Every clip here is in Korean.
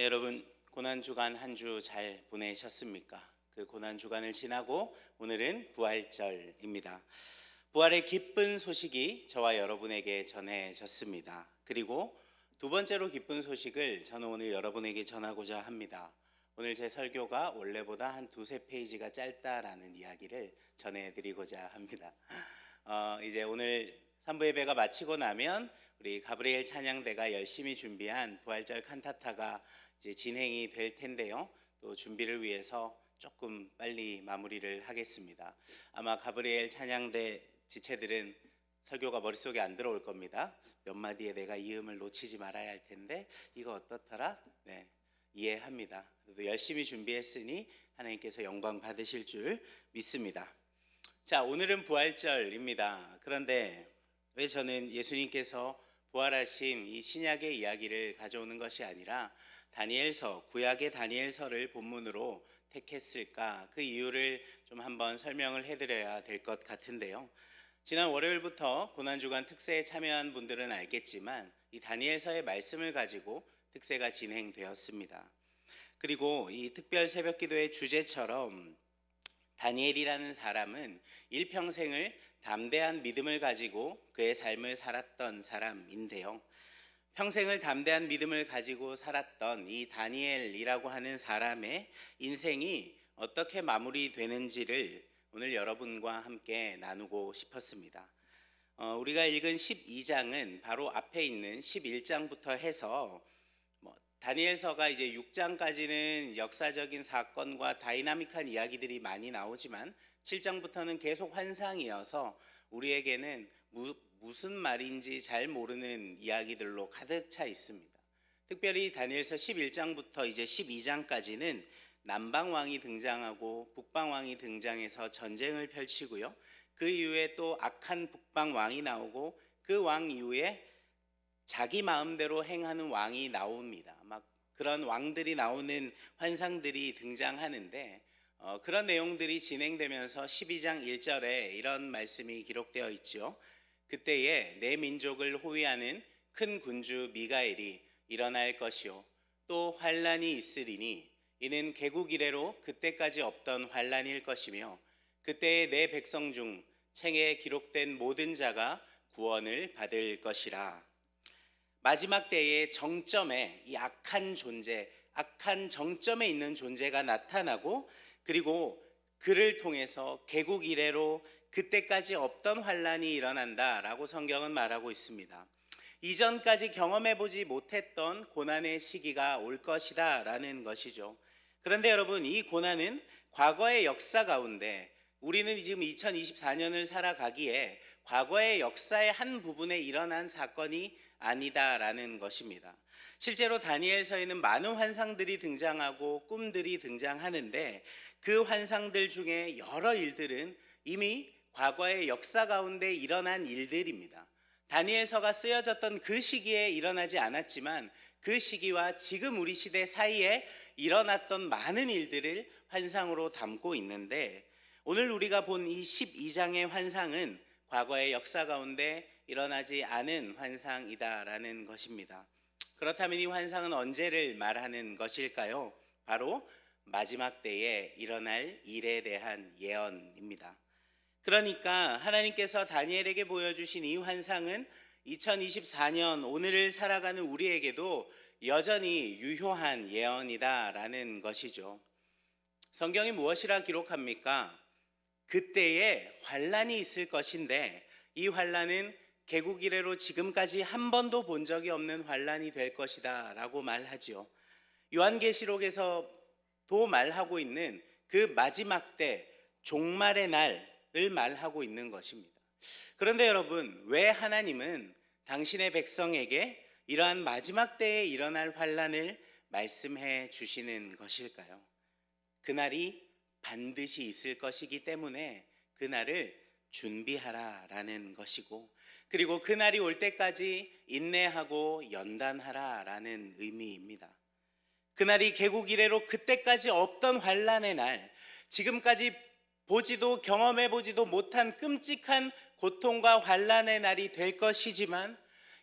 네, 여러분 고난 주간 한 주 잘 보내셨습니까? 그 고난 주간을 지나고 오늘은 부활절입니다. 부활의 기쁜 소식이 저와 여러분에게 전해졌습니다. 그리고 두 번째로 기쁜 소식을 저는 오늘 여러분에게 전하고자 합니다. 오늘 제 설교가 원래보다 한 두세 페이지가 짧다라는 이야기를 전해드리고자 합니다. 어, 이제 오늘 삼부 예배가 마치고 나면 우리 가브리엘 찬양대가 열심히 준비한 부활절 칸타타가 이제 진행이 될 텐데요. 또 준비를 위해서 조금 빨리 마무리를 하겠습니다. 아마 가브리엘 찬양대 지체들은 설교가 머릿속에 안 들어올 겁니다. 몇 마디에 내가 이음을 놓치지 말아야 할 텐데 이거 어떻더라? 네. 이해합니다. 그래도 열심히 준비했으니 하나님께서 영광 받으실 줄 믿습니다. 자, 오늘은 부활절입니다. 그런데 왜 저는 예수님께서 부활하신 이 신약의 이야기를 가져오는 것이 아니라 다니엘서, 구약의 다니엘서를 본문으로 택했을까? 그 이유를 좀 한번 설명을 해드려야 될 것 같은데요. 지난 월요일부터 고난주간 특세에 참여한 분들은 알겠지만 이 다니엘서의 말씀을 가지고 특세가 진행되었습니다. 그리고 이 특별 새벽 기도의 주제처럼 다니엘이라는 사람은 일평생을 담대한 믿음을 가지고 그의 삶을 살았던 사람인데요. 평생을 담대한 믿음을 가지고 살았던 이 다니엘이라고 하는 사람의 인생이 어떻게 마무리되는지를 오늘 여러분과 함께 나누고 싶었습니다. 어, 우리가 읽은 12장은 바로 앞에 있는 11장부터 해서 뭐 다니엘서가 이제 6장까지는 역사적인 사건과 다이나믹한 이야기들이 많이 나오지만 7장부터는 계속 환상이어서 우리에게는 무, 무슨 말인지 잘 모르는 이야기들로 가득 차 있습니다. 특별히 다니엘서 11장부터 이제 12장까지는 남방 왕이 등장하고 북방 왕이 등장해서 전쟁을 펼치고요. 그 이후에 또 악한 북방 왕이 나오고 그 왕 이후에 자기 마음대로 행하는 왕이 나옵니다. 막 그런 왕들이 나오는 환상들이 등장하는데 어, 그런 내용들이 진행되면서 12장 1절에 이런 말씀이 기록되어 있죠. 그때에 내 민족을 호위하는 큰 군주 미가엘이 일어날 것이요 또 환란이 있으리니 이는 개국 이래로 그때까지 없던 환란일 것이며 그때에 내 백성 중 책에 기록된 모든 자가 구원을 받을 것이라. 마지막 때의 정점에 이 악한 존재, 악한 정점에 있는 존재가 나타나고 그리고 그를 통해서 개국 이래로 그때까지 없던 환란이 일어난다라고 성경은 말하고 있습니다. 이전까지 경험해 보지 못했던 고난의 시기가 올 것이다라는 것이죠. 그런데 여러분 이 고난은 과거의 역사 가운데 우리는 지금 2024년을 살아가기에 과거의 역사의 한 부분에 일어난 사건이 아니다라는 것입니다. 실제로 다니엘서에는 많은 환상들이 등장하고 꿈들이 등장하는데 그 환상들 중에 여러 일들은 이미 과거의 역사 가운데 일어난 일들입니다. 다니엘서가 쓰여졌던 그 시기에 일어나지 않았지만 그 시기와 지금 우리 시대 사이에 일어났던 많은 일들을 환상으로 담고 있는데 오늘 우리가 본 이 12장의 환상은 과거의 역사 가운데 일어나지 않은 환상이다라는 것입니다. 그렇다면 이 환상은 언제를 말하는 것일까요? 바로 마지막 때에 일어날 일에 대한 예언입니다. 그러니까 하나님께서 다니엘에게 보여주신 이 환상은 2024년 오늘을 살아가는 우리에게도 여전히 유효한 예언이다라는 것이죠. 성경이 무엇이라 기록합니까? 그때에 환란이 있을 것인데 이 환란은 개국 이래로 지금까지 한 번도 본 적이 없는 환란이 될 것이다라고 말하지요. 요한계시록에서도 말하고 있는 그 마지막 때 종말의 날을 말하고 있는 것입니다. 그런데 여러분, 왜 하나님은 당신의 백성에게 이러한 마지막 때에 일어날 환란을 말씀해 주시는 것일까요? 그날이 반드시 있을 것이기 때문에 그날을 준비하라라는 것이고 그리고 그날이 올 때까지 인내하고 연단하라라는 의미입니다. 그날이 개국 이래로 그때까지 없던 환란의 날, 지금까지 보지도 경험해 보지도 못한 끔찍한 고통과 환란의 날이 될 것이지만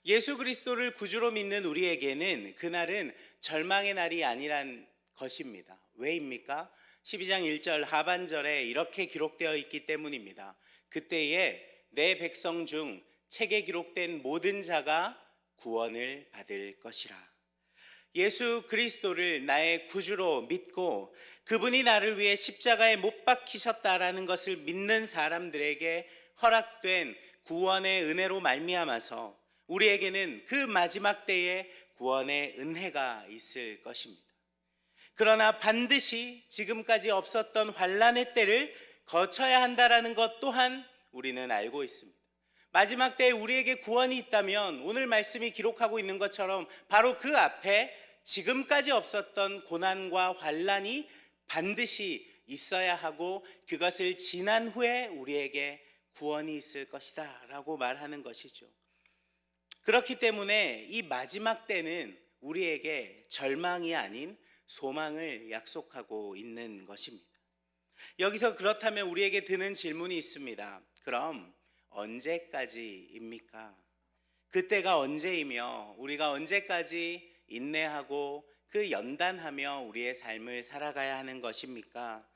예수 그리스도를 구주로 믿는 우리에게는 그날은 절망의 날이 아니란 것입니다. 왜입니까? 12장 1절 하반절에 이렇게 기록되어 있기 때문입니다. 그때에 내 백성 중 책에 기록된 모든 자가 구원을 받을 것이라. 예수 그리스도를 나의 구주로 믿고 그분이 나를 위해 십자가에 못 박히셨다라는 것을 믿는 사람들에게 허락된 구원의 은혜로 말미암아서 우리에게는 그 마지막 때에 구원의 은혜가 있을 것입니다. 그러나 반드시 지금까지 없었던 환란의 때를 거쳐야 한다라는 것 또한 우리는 알고 있습니다. 마지막 때에 우리에게 구원이 있다면 오늘 말씀이 기록하고 있는 것처럼 바로 그 앞에 지금까지 없었던 고난과 환란이 반드시 있어야 하고 그것을 지난 후에 우리에게 구원이 있을 것이다 라고 말하는 것이죠. 그렇기 때문에 이 마지막 때는 우리에게 절망이 아닌 소망을 약속하고 있는 것입니다. 여기서 그렇다면 우리에게 드는 질문이 있습니다. 그럼 언제까지입니까? 그때가 언제이며 우리가 언제까지 인내하고 그 연단하며 우리의 삶을 살아가야 하는 것입니까?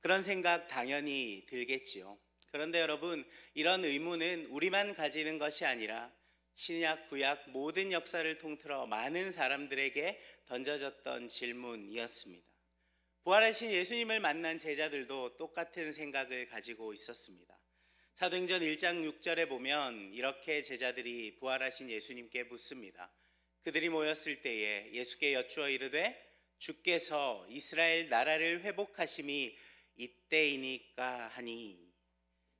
그런 생각 당연히 들겠지요. 그런데 여러분, 이런 의문은 우리만 가지는 것이 아니라 신약, 구약 모든 역사를 통틀어 많은 사람들에게 던져졌던 질문이었습니다. 부활하신 예수님을 만난 제자들도 똑같은 생각을 가지고 있었습니다. 사도행전 1장 6절에 보면 이렇게 제자들이 부활하신 예수님께 묻습니다. 그들이 모였을 때에 예수께 여쭈어 이르되 주께서 이스라엘 나라를 회복하심이 이때이니까 하니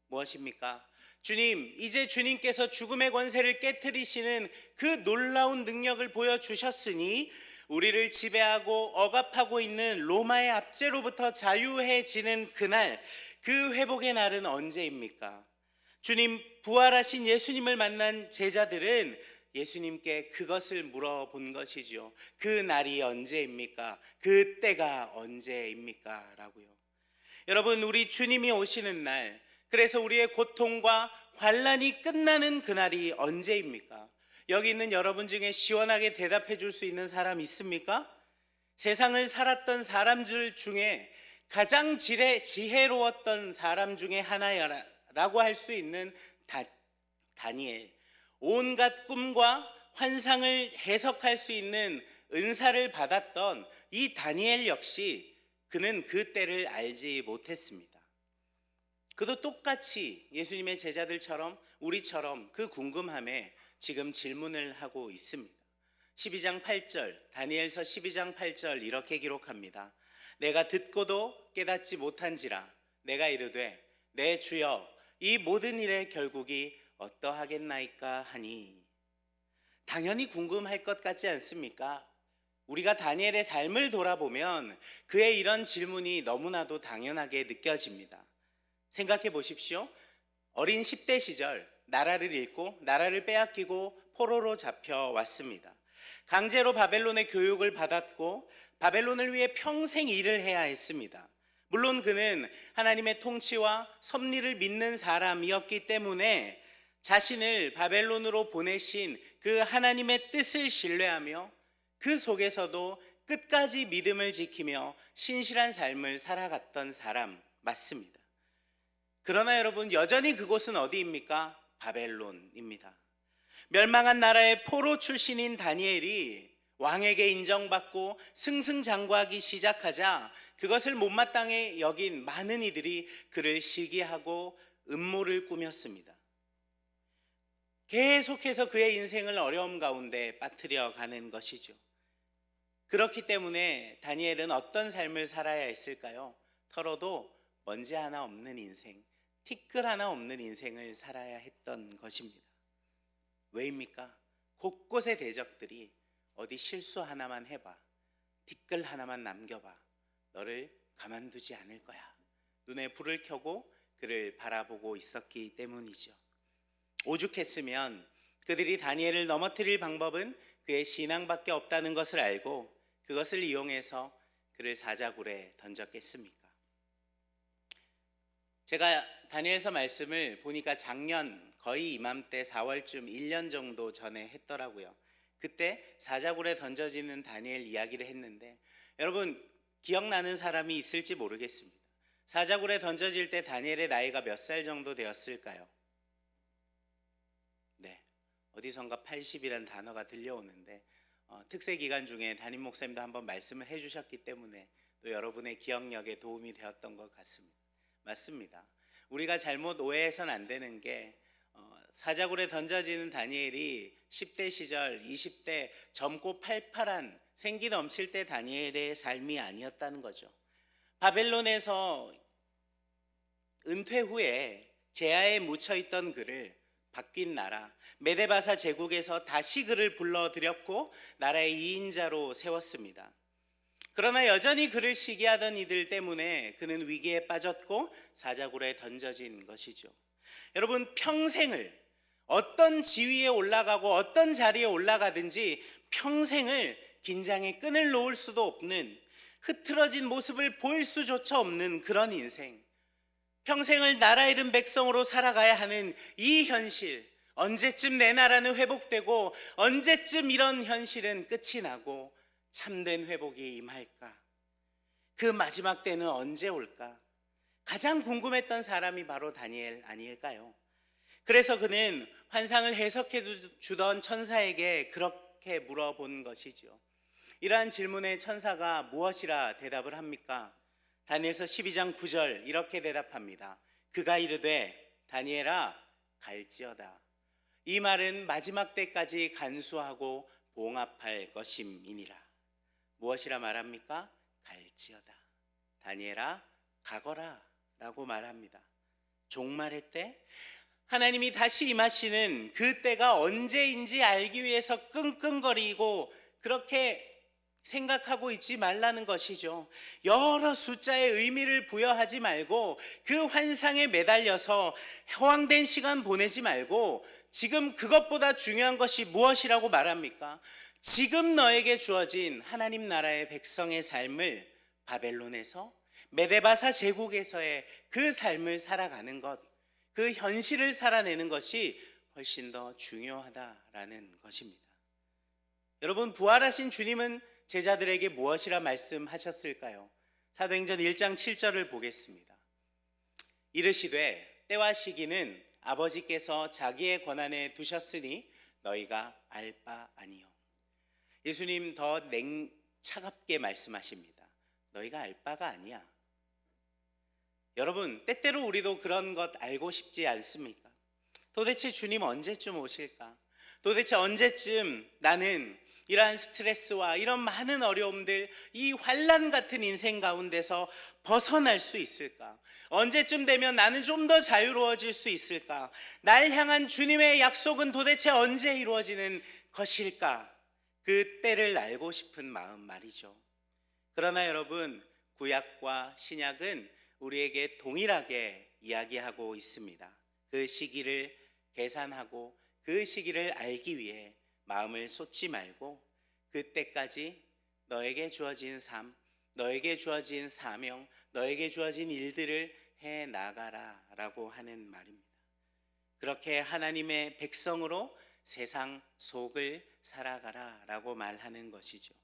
무엇입니까? 주님, 이제 주님께서 죽음의 권세를 깨뜨리시는 그 놀라운 능력을 보여주셨으니 우리를 지배하고 억압하고 있는 로마의 압제로부터 자유해지는 그날, 그 회복의 날은 언제입니까? 주님, 부활하신 예수님을 만난 제자들은 예수님께 그것을 물어본 것이죠. 그 날이 언제입니까? 그 때가 언제입니까? 라고요. 여러분, 우리 주님이 오시는 날, 그래서 우리의 고통과 환란이 끝나는 그날이 언제입니까? 여기 있는 여러분 중에 시원하게 대답해 줄 수 있는 사람 있습니까? 세상을 살았던 사람들 중에 가장 지혜, 지혜로웠던 사람 중에 하나라고 할 수 있는 다, 다니엘. 온갖 꿈과 환상을 해석할 수 있는 은사를 받았던 이 다니엘 역시 그는 그 때를 알지 못했습니다. 그도 똑같이 예수님의 제자들처럼 우리처럼 그 궁금함에 지금 질문을 하고 있습니다. 12장 8절, 다니엘서 12장 8절 이렇게 기록합니다. 내가 듣고도 깨닫지 못한지라 내가 이르되 내 주여 이 모든 일의 결국이 어떠하겠나이까 하니 당연히 궁금할 것 같지 않습니까? 우리가 다니엘의 삶을 돌아보면 그의 이런 질문이 너무나도 당연하게 느껴집니다. 생각해 보십시오. 어린 10대 시절 나라를 잃고 나라를 빼앗기고 포로로 잡혀왔습니다. 강제로 바벨론의 교육을 받았고 바벨론을 위해 평생 일을 해야 했습니다. 물론 그는 하나님의 통치와 섭리를 믿는 사람이었기 때문에 자신을 바벨론으로 보내신 그 하나님의 뜻을 신뢰하며 그 속에서도 끝까지 믿음을 지키며 신실한 삶을 살아갔던 사람 맞습니다. 그러나 여러분 여전히 그곳은 어디입니까? 바벨론입니다. 멸망한 나라의 포로 출신인 다니엘이 왕에게 인정받고 승승장구하기 시작하자 그것을 못마땅해 여긴 많은 이들이 그를 시기하고 음모를 꾸몄습니다. 계속해서 그의 인생을 어려움 가운데 빠뜨려 가는 것이죠. 그렇기 때문에 다니엘은 어떤 삶을 살아야 했을까요? 털어도 먼지 하나 없는 인생, 티끌 하나 없는 인생을 살아야 했던 것입니다. 왜입니까? 곳곳의 대적들이 어디 실수 하나만 해봐. 티끌 하나만 남겨봐. 너를 가만두지 않을 거야. 눈에 불을 켜고 그를 바라보고 있었기 때문이죠. 오죽했으면 그들이 다니엘을 넘어뜨릴 방법은 그의 신앙밖에 없다는 것을 알고 그것을 이용해서 그를 사자굴에 던졌겠습니까? 제가 다니엘서 말씀을 보니까 작년 거의 이맘때 4월쯤 1년 정도 전에 했더라고요. 그때 사자굴에 던져지는 다니엘 이야기를 했는데 여러분 기억나는 사람이 있을지 모르겠습니다. 사자굴에 던져질 때 다니엘의 나이가 몇 살 정도 되었을까요? 네. 어디선가 80이라는 단어가 들려오는데 어, 특세 기간 중에 담임 목사님도 한번 말씀을 해주셨기 때문에 또 여러분의 기억력에 도움이 되었던 것 같습니다. 맞습니다. 우리가 잘못 오해해서는 안 되는 게 어, 사자굴에 던져지는 다니엘이 10대 시절, 20대 젊고 팔팔한 생기 넘칠 때 다니엘의 삶이 아니었다는 거죠. 바벨론에서 은퇴 후에 제야에 묻혀 있던 그를 바뀐 나라 메데바사 제국에서 다시 그를 불러들였고 나라의 이인자로 세웠습니다. 그러나 여전히 그를 시기하던 이들 때문에 그는 위기에 빠졌고 사자굴에 던져진 것이죠. 여러분 평생을 어떤 지위에 올라가고 어떤 자리에 올라가든지 평생을 긴장의 끈을 놓을 수도 없는 흐트러진 모습을 보일 수조차 없는 그런 인생. 평생을 나라 잃은 백성으로 살아가야 하는 이 현실. 언제쯤 내 나라는 회복되고 언제쯤 이런 현실은 끝이 나고 참된 회복이 임할까? 그 마지막 때는 언제 올까? 가장 궁금했던 사람이 바로 다니엘 아닐까요? 그래서 그는 환상을 해석해 주던 천사에게 그렇게 물어본 것이죠. 이러한 질문에 천사가 무엇이라 대답을 합니까? 다니엘서 12장 9절 이렇게 대답합니다. 그가 이르되 다니엘아 갈지어다. 이 말은 마지막 때까지 간수하고 봉합할 것임이니라. 무엇이라 말합니까? 갈지어다. 다니엘아 가거라 라고 말합니다. 종말의 때 하나님이 다시 임하시는 그 때가 언제인지 알기 위해서 끙끙거리고 그렇게 생각하고 있지 말라는 것이죠. 여러 숫자의 의미를 부여하지 말고 그 환상에 매달려서 허황된 시간 보내지 말고 지금 그것보다 중요한 것이 무엇이라고 말합니까? 지금 너에게 주어진 하나님 나라의 백성의 삶을 바벨론에서 메데바사 제국에서의 그 삶을 살아가는 것, 그 현실을 살아내는 것이 훨씬 더 중요하다라는 것입니다. 여러분 부활하신 주님은 제자들에게 무엇이라 말씀하셨을까요? 사도행전 1장 7절을 보겠습니다. 이르시되 때와 시기는 아버지께서 자기의 권한에 두셨으니 너희가 알 바 아니요. 예수님 더 냉 차갑게 말씀하십니다. 너희가 알 바가 아니야. 여러분, 때때로 우리도 그런 것 알고 싶지 않습니까? 도대체 주님 언제쯤 오실까? 도대체 언제쯤 나는 이러한 스트레스와 이런 많은 어려움들, 이 환란 같은 인생 가운데서 벗어날 수 있을까? 언제쯤 되면 나는 좀 더 자유로워질 수 있을까? 날 향한 주님의 약속은 도대체 언제 이루어지는 것일까? 그 때를 알고 싶은 마음 말이죠. 그러나 여러분, 구약과 신약은 우리에게 동일하게 이야기하고 있습니다. 그 시기를 계산하고 그 시기를 알기 위해 마음을 쏟지 말고 그때까지 너에게 주어진 삶, 너에게 주어진 사명, 너에게 주어진 일들을 해 나가라 라고 하는 말입니다. 그렇게 하나님의 백성으로 세상 속을 살아가라 라고 말하는 것이죠.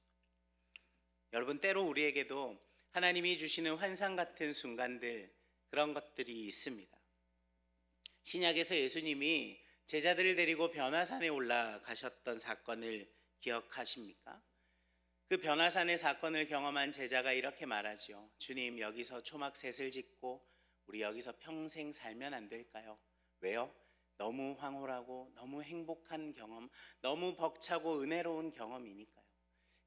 여러분 때로 우리에게도 하나님이 주시는 환상 같은 순간들 그런 것들이 있습니다. 신약에서 예수님이 제자들을 데리고 변화산에 올라가셨던 사건을 기억하십니까? 그 변화산의 사건을 경험한 제자가 이렇게 말하지요. 주님 여기서 초막셋을 짓고 우리 여기서 평생 살면 안 될까요? 왜요? 너무 황홀하고 너무 행복한 경험, 너무 벅차고 은혜로운 경험이니까요.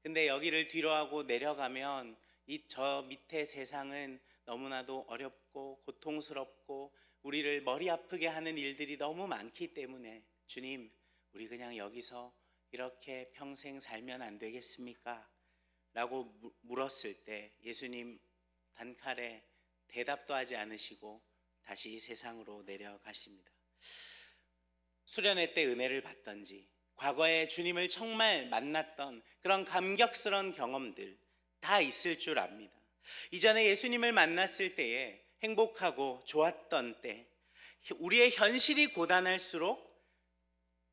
근데 여기를 뒤로하고 내려가면 이 저 밑에 세상은 너무나도 어렵고 고통스럽고 우리를 머리 아프게 하는 일들이 너무 많기 때문에 주님, 우리 그냥 여기서 이렇게 평생 살면 안 되겠습니까? 라고 물었을 때 예수님 단칼에 대답도 하지 않으시고 다시 세상으로 내려가십니다. 수련회 때 은혜를 받던지 과거에 주님을 정말 만났던 그런 감격스러운 경험들 다 있을 줄 압니다. 이전에 예수님을 만났을 때에 행복하고 좋았던 때, 우리의 현실이 고단할수록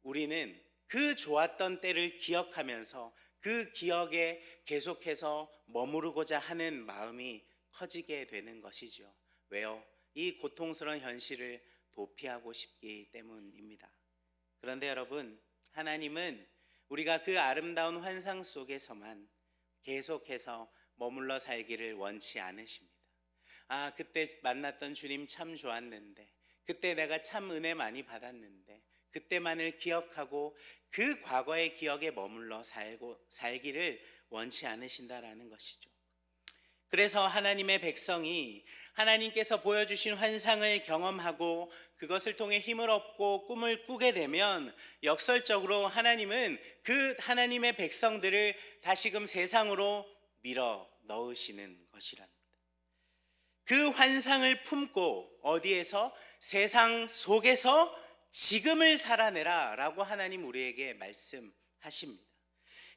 우리는 그 좋았던 때를 기억하면서 그 기억에 계속해서 머무르고자 하는 마음이 커지게 되는 것이죠. 왜요? 이 고통스러운 현실을 도피하고 싶기 때문입니다. 그런데 여러분, 하나님은 우리가 그 아름다운 환상 속에서만 계속해서 머물러 살기를 원치 않으십니다. 아, 그때 만났던 주님 참 좋았는데, 그때 내가 참 은혜 많이 받았는데, 그때만을 기억하고 그 과거의 기억에 머물러 살고 살기를 원치 않으신다라는 것이죠. 그래서 하나님의 백성이 하나님께서 보여주신 환상을 경험하고 그것을 통해 힘을 얻고 꿈을 꾸게 되면 역설적으로 하나님은 그 하나님의 백성들을 다시금 세상으로 밀어 넣으시는 것이랍니다. 그 환상을 품고 어디에서 세상 속에서 지금을 살아내라 라고 하나님 우리에게 말씀하십니다.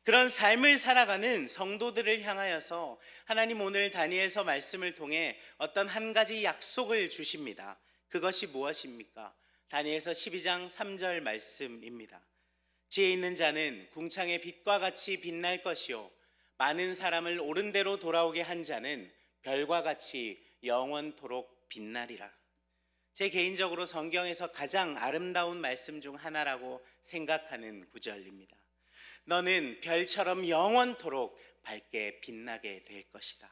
그런 삶을 살아가는 성도들을 향하여서 하나님 오늘 다니엘서 말씀을 통해 어떤 한 가지 약속을 주십니다. 그것이 무엇입니까? 다니엘서 12장 3절 말씀입니다. 지혜 있는 자는 궁창의 빛과 같이 빛날 것이요 많은 사람을 옳은 대로 돌아오게 한 자는 별과 같이 영원토록 빛나리라. 제 개인적으로 성경에서 가장 아름다운 말씀 중 하나라고 생각하는 구절입니다. 너는 별처럼 영원토록 밝게 빛나게 될 것이다.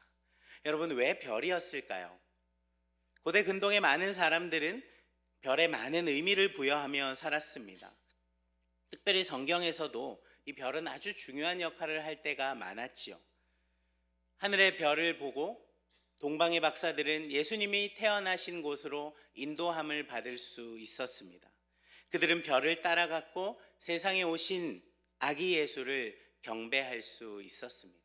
여러분, 왜 별이었을까요? 고대 근동의 많은 사람들은 별에 많은 의미를 부여하며 살았습니다. 특별히 성경에서도 이 별은 아주 중요한 역할을 할 때가 많았지요. 하늘의 별을 보고 동방의 박사들은 예수님이 태어나신 곳으로 인도함을 받을 수 있었습니다. 그들은 별을 따라갔고 세상에 오신 아기 예수를 경배할 수 있었습니다.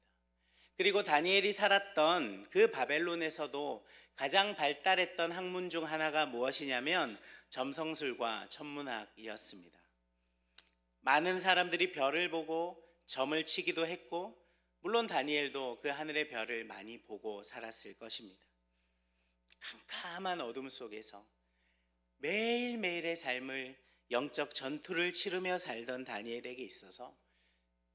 그리고 다니엘이 살았던 그 바벨론에서도 가장 발달했던 학문 중 하나가 무엇이냐면 점성술과 천문학이었습니다. 많은 사람들이 별을 보고 점을 치기도 했고 물론 다니엘도 그 하늘의 별을 많이 보고 살았을 것입니다. 캄캄한 어둠 속에서 매일매일의 삶을 영적 전투를 치르며 살던 다니엘에게 있어서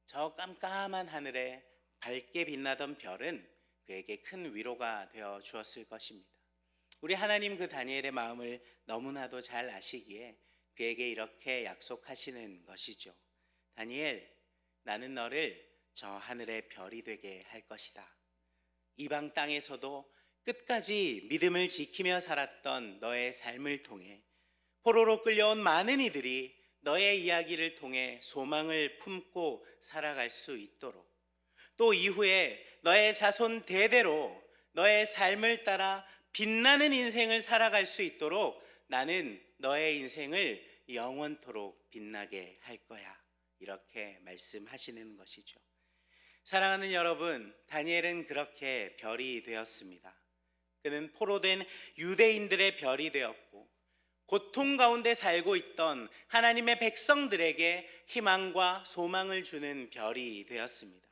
저 깜깜한 하늘에 밝게 빛나던 별은 그에게 큰 위로가 되어 주었을 것입니다. 우리 하나님 그 다니엘의 마음을 너무나도 잘 아시기에 그에게 이렇게 약속하시는 것이죠. 다니엘, 나는 너를 저 하늘의 별이 되게 할 것이다. 이방 땅에서도 끝까지 믿음을 지키며 살았던 너의 삶을 통해 포로로 끌려온 많은 이들이 너의 이야기를 통해 소망을 품고 살아갈 수 있도록 또 이후에 너의 자손 대대로 너의 삶을 따라 빛나는 인생을 살아갈 수 있도록 나는 너의 인생을 영원토록 빛나게 할 거야. 이렇게 말씀하시는 것이죠. 사랑하는 여러분, 다니엘은 그렇게 별이 되었습니다. 그는 포로 된 유대인들의 별이 되었고, 고통 가운데 살고 있던 하나님의 백성들에게 희망과 소망을 주는 별이 되었습니다.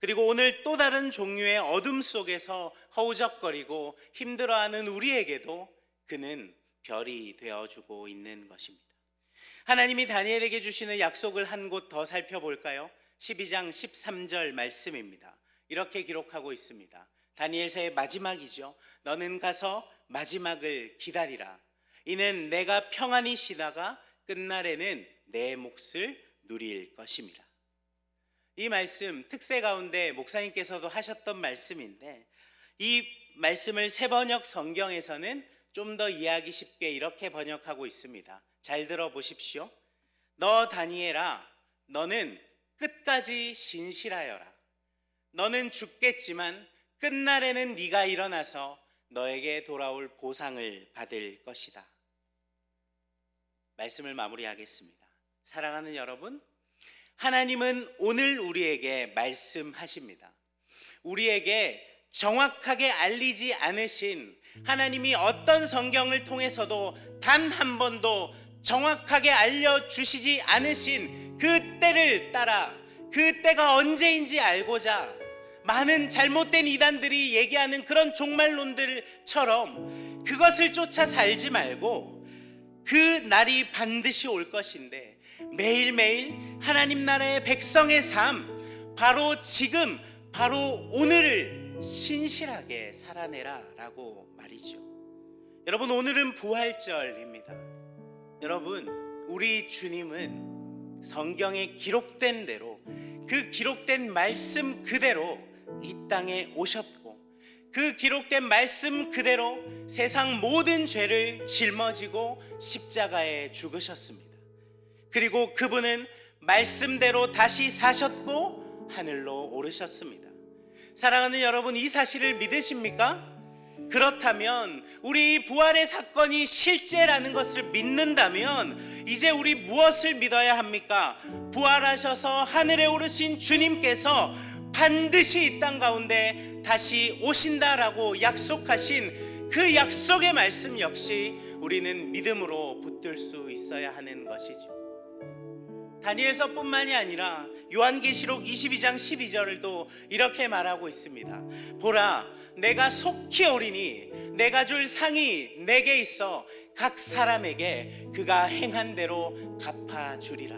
그리고 오늘 또 다른 종류의 어둠 속에서 허우적거리고 힘들어하는 우리에게도 그는 별이 되어주고 있는 것입니다. 하나님이 다니엘에게 주시는 약속을 한 곳 더 살펴볼까요? 12장 13절 말씀입니다. 이렇게 기록하고 있습니다. 다니엘서의 마지막이죠. 너는 가서 마지막을 기다리라. 이는 내가 평안히 쉬다가 끝날에는 내 몫을 누릴 것임이라. 이 말씀 특세 가운데 목사님께서도 하셨던 말씀인데 이 말씀을 세 번역 성경에서는 좀 더 이해하기 쉽게 이렇게 번역하고 있습니다. 잘 들어보십시오. 너 다니엘아, 너는 끝까지 신실하여라. 너는 죽겠지만 끝날에는 네가 일어나서 너에게 돌아올 보상을 받을 것이다. 말씀을 마무리하겠습니다. 사랑하는 여러분, 하나님은 오늘 우리에게 말씀하십니다. 우리에게 정확하게 알리지 않으신 하나님이 어떤 성경을 통해서도 단 한 번도 정확하게 알려주시지 않으신 그 때를 따라 그 때가 언제인지 알고자 많은 잘못된 이단들이 얘기하는 그런 종말론들처럼 그것을 쫓아 살지 말고 그 날이 반드시 올 것인데 매일매일 하나님 나라의 백성의 삶 바로 지금 바로 오늘을 신실하게 살아내라라고 말이죠. 여러분 오늘은 부활절입니다. 여러분 우리 주님은 성경에 기록된 대로 그 기록된 말씀 그대로 이 땅에 오셨고 그 기록된 말씀 그대로 세상 모든 죄를 짊어지고 십자가에 죽으셨습니다. 그리고 그분은 말씀대로 다시 사셨고 하늘로 오르셨습니다. 사랑하는 여러분 이 사실을 믿으십니까? 그렇다면 우리 부활의 사건이 실제라는 것을 믿는다면 이제 우리 무엇을 믿어야 합니까? 부활하셔서 하늘에 오르신 주님께서 반드시 이 땅 가운데 다시 오신다라고 약속하신 그 약속의 말씀 역시 우리는 믿음으로 붙들 수 있어야 하는 것이죠. 다니엘서뿐만이 아니라 요한계시록 22장 12절도 이렇게 말하고 있습니다. 보라, 내가 속히 오리니 내가 줄 상이 내게 있어 각 사람에게 그가 행한 대로 갚아 주리라.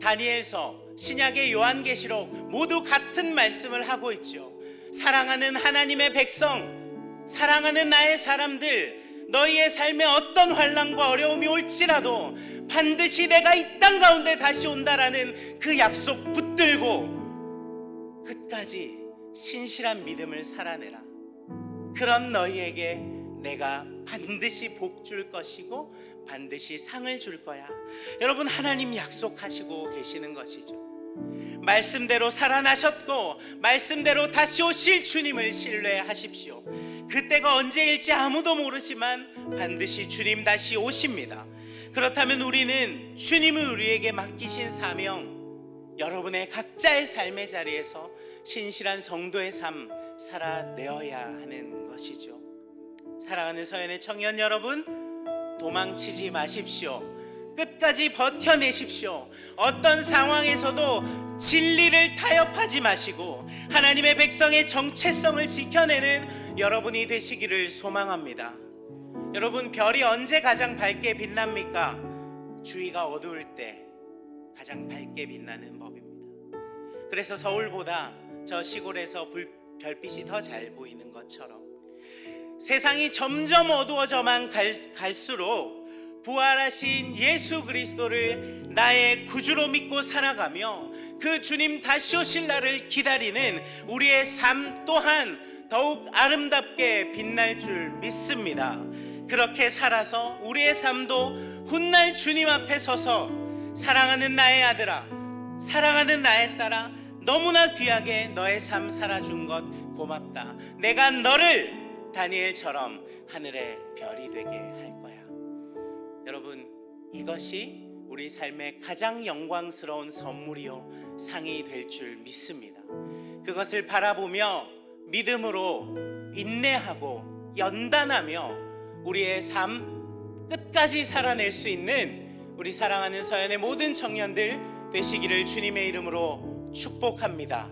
다니엘서, 신약의 요한계시록 모두 같은 말씀을 하고 있죠. 사랑하는 하나님의 백성, 사랑하는 나의 사람들, 너희의 삶에 어떤 환란과 어려움이 올지라도 반드시 내가 이 땅 가운데 다시 온다라는 그 약속 붙들고 끝까지 신실한 믿음을 살아내라. 그런 너희에게 내가 반드시 복 줄 것이고 반드시 상을 줄 거야. 여러분 하나님 약속하시고 계시는 것이죠. 말씀대로 살아나셨고 말씀대로 다시 오실 주님을 신뢰하십시오. 그때가 언제일지 아무도 모르지만 반드시 주님 다시 오십니다. 그렇다면 우리는 주님을 우리에게 맡기신 사명, 여러분의 각자의 삶의 자리에서 신실한 성도의 삶 살아내어야 하는 것이죠. 사랑하는 서연의 청년 여러분, 도망치지 마십시오. 끝까지 버텨내십시오. 어떤 상황에서도 진리를 타협하지 마시고 하나님의 백성의 정체성을 지켜내는 여러분이 되시기를 소망합니다. 여러분 별이 언제 가장 밝게 빛납니까? 주위가 어두울 때 가장 밝게 빛나는 법입니다. 그래서 서울보다 저 시골에서 불, 별빛이 더 잘 보이는 것처럼 세상이 점점 어두워져만 갈, 갈수록 부활하신 예수 그리스도를 나의 구주로 믿고 살아가며 그 주님 다시 오실 날을 기다리는 우리의 삶 또한 더욱 아름답게 빛날 줄 믿습니다. 그렇게 살아서 우리의 삶도 훗날 주님 앞에 서서 사랑하는 나의 아들아, 사랑하는 나의 딸아, 너무나 귀하게 너의 삶 살아준 것 고맙다. 내가 너를 다니엘처럼 하늘의 별이 되게 할. 여러분, 이것이 우리 삶의 가장 영광스러운 선물이요 상이 될 줄 믿습니다. 그것을 바라보며 믿음으로 인내하고 연단하며 우리의 삶 끝까지 살아낼 수 있는 우리 사랑하는 서연의 모든 청년들 되시기를 주님의 이름으로 축복합니다.